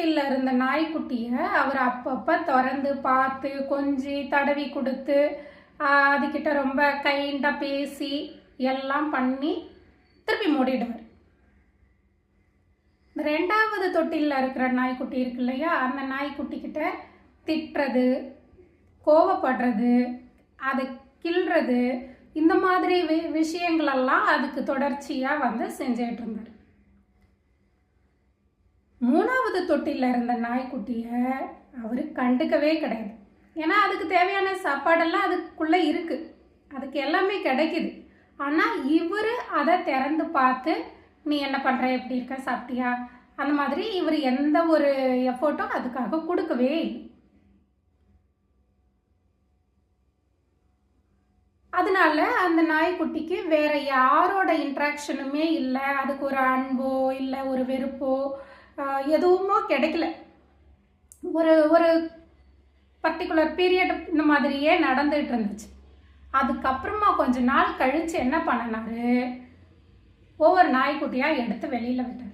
தொட்டிலில் இருந்த நாய்க்குட்டியை அவர் அப்பப்போ திறந்து பார்த்து கொஞ்சி தடவி கொடுத்து அதுக்கிட்ட ரொம்ப கைண்டாக பேசி எல்லாம் பண்ணி திருப்பி மூடிடுவார். ரெண்டாவது தொட்டிலில் இருக்கிற நாய்க்குட்டி இருக்கு இல்லையா அந்த நாய்க்குட்டி கிட்ட திட்டுறது கோவப்படுறது அதை கிள்றது இந்த மாதிரி வி விஷயங்களெல்லாம் அதுக்கு தொடர்ச்சியாக வந்து செஞ்சுட்டு இருந்தார். மூணாவது தொட்டியில் இருந்த நாய்க்குட்டியை அவர் கண்டுக்கவே கிடையாது. ஏன்னா அதுக்கு தேவையான சாப்பாடெல்லாம் அதுக்குள்ளே இருக்குது அதுக்கு எல்லாமே கிடைக்குது. ஆனால் இவர் அதை திறந்து பார்த்து நீ என்ன பண்ணுற எப்படி இருக்க? சாப்பிட்டியா? அந்த மாதிரி இவர் எந்த ஒரு எஃபோர்ட்டும் அதுக்காக கொடுக்கவே இல்லை. அதனால அந்த நாய்க்குட்டிக்கு வேற யாரோட இன்ட்ராக்ஷனுமே இல்லை. அதுக்கு ஒரு அன்போ இல்லை ஒரு வெறுப்போ எதுவுமோ கிடைக்கல. ஒரு ஒரு பர்டிகுலர் பீரியட் இந்த மாதிரியே நடந்துகிட்டு இருந்துச்சு. அதுக்கப்புறமா கொஞ்ச நாள் கழித்து என்ன பண்ணினாரு? ஒவ்வொரு நாய்க்குட்டியாக எடுத்து வெளியில் விட்டார்.